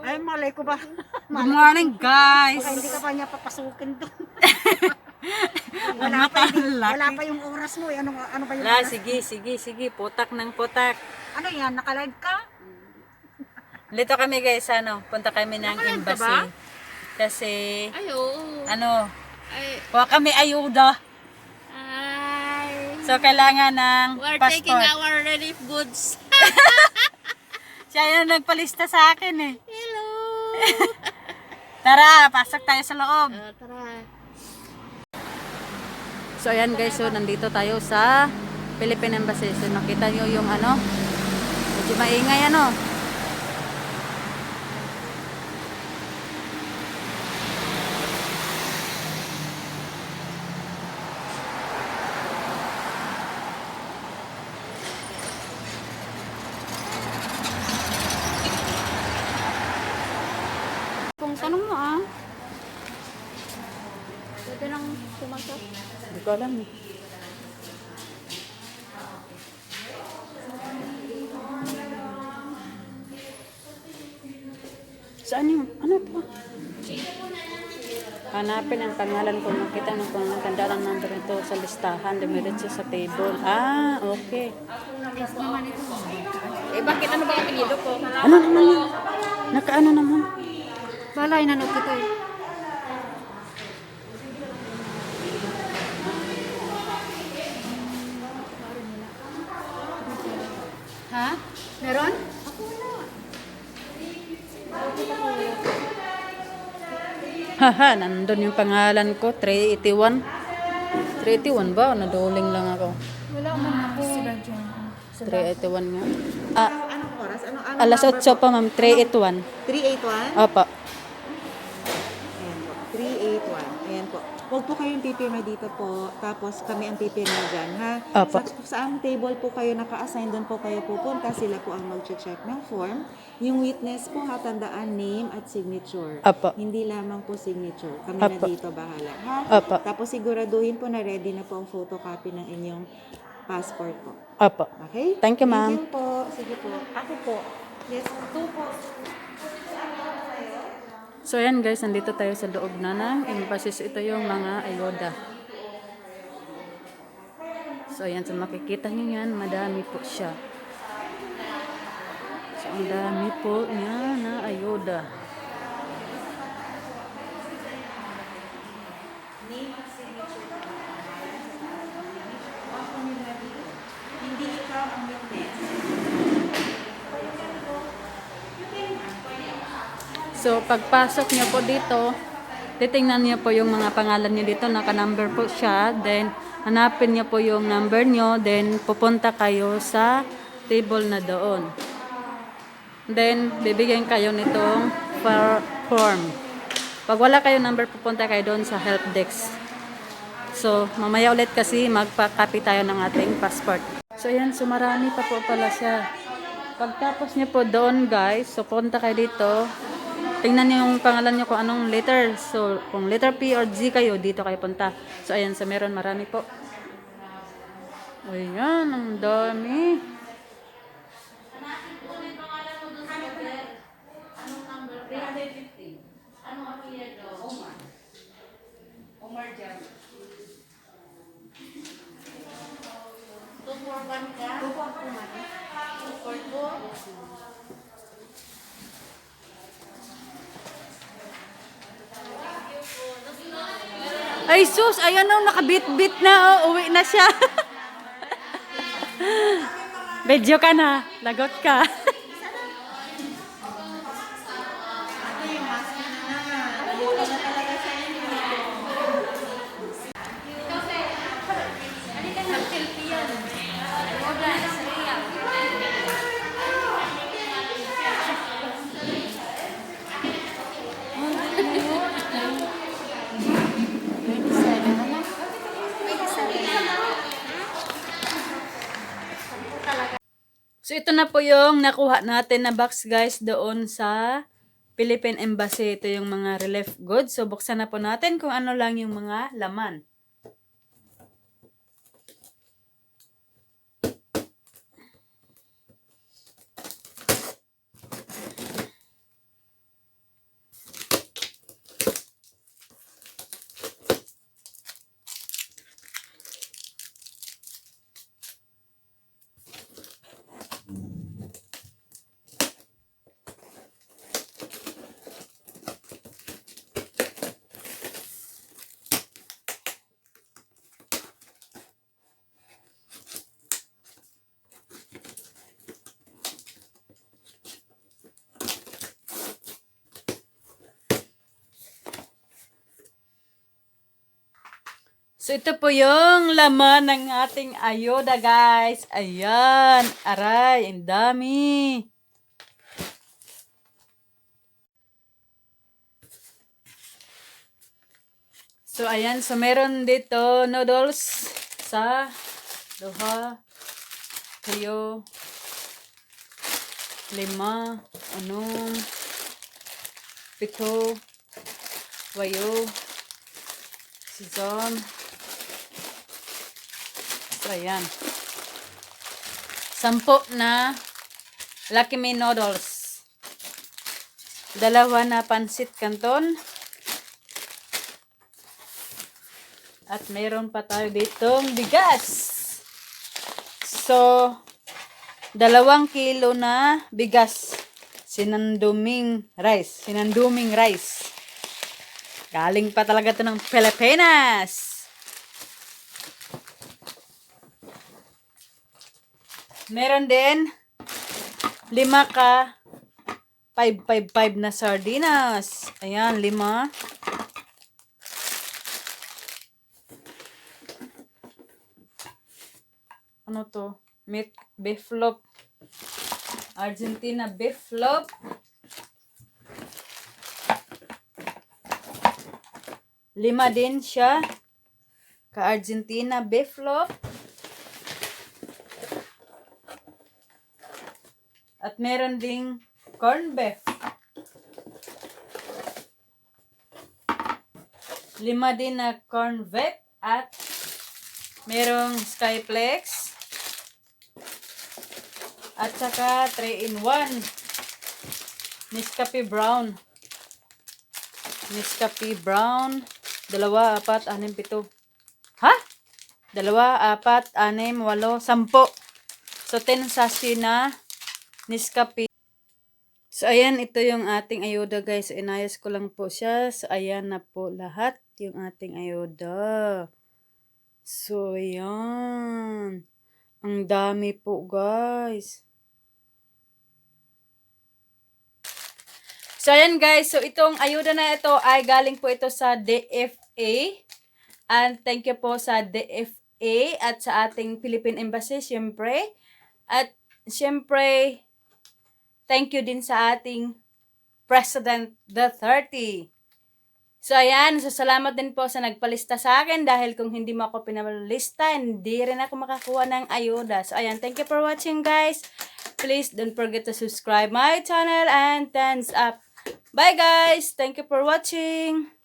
Ay, malay ko ba? Good morning, guys. Baka hindi ka pa niya papasukin doon. Wala, pa, wala pa yung oras mo. eh. Ano, ano ba yung La, oras? sige, sige, sige. Putak ng putak. Ano yan? Nakalive ka? Dito kami guys, ano, punta kami ng Nakalive ka embassy. ba? Kasi, Ay, oo. ano, Ay, kuha kami ayuda. So, kailangan ng We're taking passport. our relief goods. Siya yung nagpalista sa akin eh. Hello. Tara, pasok tayo sa loob. Ah, tara. So, ayan guys, so nandito tayo sa Philippine Embassy. So, nakita nyo yung ano, medyo maingay ano. Pumasok. Hindi ko alam eh. Saan yung, ano to? Hanapin ang pangalan ko. Makita ng pangalan. Tandaan ang number ito sa listahan. Dumiretso sa table. Ah, okay. Eh, bakit ano ba ang apelido ko? Ano naman yun? Nakaano naman? Balay na kita eh. Ha? Meron? Haha, nandun yung pangalan ko. 381. 381 ba? Naduling lang ako. Wala man ako. 381 nga. Ah, Anong oras? Ano, ano alas 8 pa ma'am. 381. 381? Opo. Ayan po. 381. Ayan po. Huwag po kayong pipirma dito po. Tapos kami ang pipirma dyan, ha? Apo. Sa, sa ang table po kayo naka-assign, doon po kayo pupunta. Sila po ang mag-check ng form. Yung witness po, ha, tandaan name at signature. Apo. Hindi lamang po signature. Kami Apo. na dito bahala, ha? Apo. Tapos siguraduhin po na ready na po ang photocopy ng inyong passport po. Opo. Okay? Thank you, ma'am. Thank you po. Sige po. Ako po. Yes, two po. So yan guys, nandito tayo sa loob na ng. So, Ito yung mga ayoda. So ayan, so makikita niyo yan, madami po siya. So ang dami po niya na ayoda. Hindi ikaw ang So pagpasok niyo po dito, titingnan niyo po yung mga pangalan niyo dito, naka-number po siya. Then hanapin niyo po yung number niyo, then pupunta kayo sa table na doon. Then bibigyan kayo nitong for- form. Pag wala kayo number, pupunta kayo doon sa help desk. So, mamaya ulit kasi magpa-copy tayo ng ating passport. So, yan. So, marami pa po pala siya. Pagtapos niyo po doon, guys, so punta kayo dito. Tingnan niyo yung pangalan niyo kung anong letter. So, kung letter P or G kayo, dito kayo punta. So, ayan. So, meron marami po. Ayan, ang dami. Ay, sus! Ayan o, nakabit-bit na. Oh, uwi na siya. Medyo ka na. Lagot ka. Ito na po yung nakuha natin na box guys doon sa Philippine Embassy. Ito yung mga relief goods. So buksan na po natin kung ano lang yung mga laman. So ito po yung laman ng ating ayoda guys. Ayan. Aray, ang dami. So ayan, so meron dito noodles sa duha, kayo, lima, anong, pito, wayo, sisam, so ayan. Sampo na Lucky Me noodles. Dalawa na pansit canton. At meron pa tayo ditong bigas. So, dalawang kilo na bigas. Sinanduming rice. Sinanduming rice. Galing pa talaga to ng Pilipinas. Meron din lima ka 555 na sardinas. Ayan, lima. ano to? Meat beef flop. Argentina beef flop. Lima din siya. Ka Argentina beef flop. Meron ding corn beef. Lima din na corn beef at merong skyplex. At saka 3 in 1. Nescafe Brown. Nescafe Brown. Dalawa, apat, anim, pito. Ha? Dalawa, apat, anim, walo, sampo. So, 10 sachet na Nescafe. So, ayan, ito yung ating ayuda, guys. Inayos ko lang po siya. So, ayan na po lahat yung ating ayuda. So, ayan. Ang dami po, guys. So, ayan guys. So, itong ayuda na ito ay galing po ito sa DFA. And thank you po sa DFA at sa ating Philippine Embassy, syempre. At syempre, thank you din sa ating President the 30. So, ayan. Salamat din po sa nagpalista sa akin dahil kung hindi mo ako pinalista, hindi rin ako makakuha ng ayuda. So, ayan. Thank you for watching, guys. Please don't forget to subscribe my channel and thumbs up. Bye, guys. Thank you for watching.